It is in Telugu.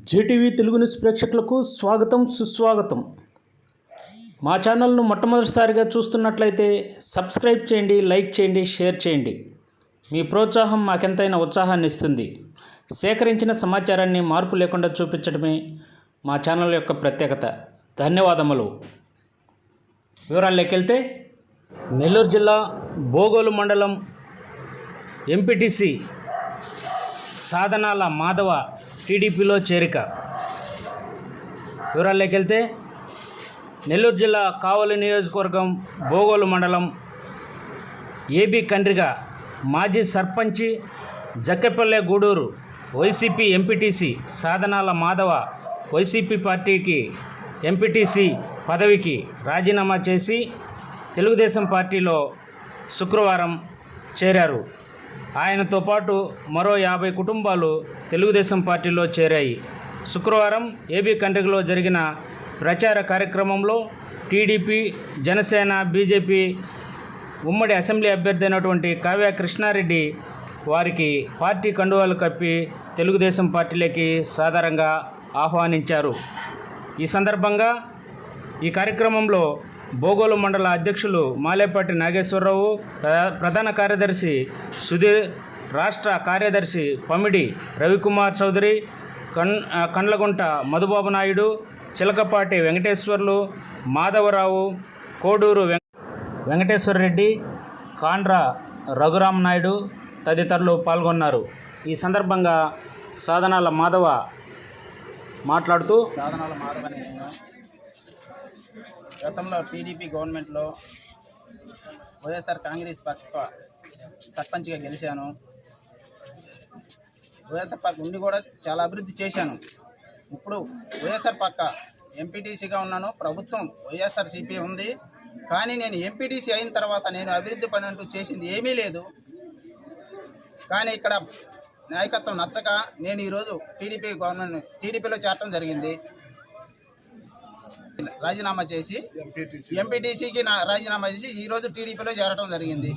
జీటీవీ తెలుగు న్యూస్ ప్రేక్షకులకు స్వాగతం సుస్వాగతం. మా ఛానల్ను మొట్టమొదటిసారిగా చూస్తున్నట్లయితే సబ్స్క్రైబ్ చేయండి లైక్ చేయండి షేర్ చేయండి. మీ ప్రోత్సాహం మాకెంతైనా ఉత్సాహాన్ని ఇస్తుంది. సేకరించిన సమాచారాన్ని మార్పు లేకుండా చూపించడమే మా ఛానల్ యొక్క ప్రత్యేకత. ధన్యవాదములు. వివరాల్లోకెళ్తే నెల్లూరు జిల్లా బోగోలు మండలం ఎంపీటీసీ సాధనాల మాధవ టీడీపీలో చేరిక. వివరాల్లోకి వెళ్తే నెల్లూరు జిల్లా కావలి నియోజకవర్గం బోగోలు మండలం ఏబీ కండ్రిగా మాజీ సర్పంచి జక్కపల్లె గూడూరు వైసీపీ ఎంపీటీసీ సాధనాల మాధవ వైసీపీ పార్టీకి ఎంపీటీసీ పదవికి రాజీనామా చేసి తెలుగుదేశం పార్టీలో శుక్రవారం చేరారు. ఆయనతో పాటు మరో యాభై కుటుంబాలు తెలుగుదేశం పార్టీలో చేరాయి. శుక్రవారం ఏబీ కండ్రిగలో జరిగిన ప్రచార కార్యక్రమంలో టీడీపీ జనసేన బీజేపీ ఉమ్మడి అసెంబ్లీ అభ్యర్థి అయినటువంటి కావ్య కృష్ణారెడ్డి వారికి పార్టీ కండువాలు కప్పి తెలుగుదేశం పార్టీలోకి సాధారణంగా ఆహ్వానించారు. ఈ సందర్భంగా ఈ కార్యక్రమంలో బోగోలు మండల అధ్యక్షులు మాలేపాటి నాగేశ్వరరావు ప్రధాన కార్యదర్శి సుధీర్ రాష్ట్ర కార్యదర్శి పమిడి రవికుమార్ చౌదరి కన్ కండ్లగుంట మధుబాబు నాయుడు చిలకపాటి వెంకటేశ్వర్లు మాధవరావు కోడూరు వెం వెంకటేశ్వర రెడ్డి కాండ్ర రఘురామ్ నాయుడు తదితరులు పాల్గొన్నారు. ఈ సందర్భంగా సాధనాల మాధవ మాట్లాడుతూ సాధనాల మాధవ గతంలో టీడీపీ గవర్నమెంట్లో వైఎస్ఆర్ కాంగ్రెస్ పక్క సర్పంచ్గా గెలిచాను. వైఎస్ఆర్ పార్క్ ఉండి కూడా చాలా అభివృద్ధి చేశాను. ఇప్పుడు వైఎస్ఆర్ పక్క ఎంపీటీసీగా ఉన్నాను. ప్రభుత్వం వైఎస్ఆర్సీపీ ఉంది. కానీ నేను ఎంపీటీసీ అయిన తర్వాత నేను అభివృద్ధి పని అంటూ చేసింది ఏమీ లేదు. కానీ ఇక్కడ నాయకత్వం నచ్చక నేను ఈరోజు టీడీపీ గవర్నమెంట్ టీడీపీలో చేరటం జరిగింది. రాజీనామా చేసి ఎంపీటీసీకి నా రాజీనామా చేసి ఈరోజు టీడీపీలో చేరటం జరిగింది.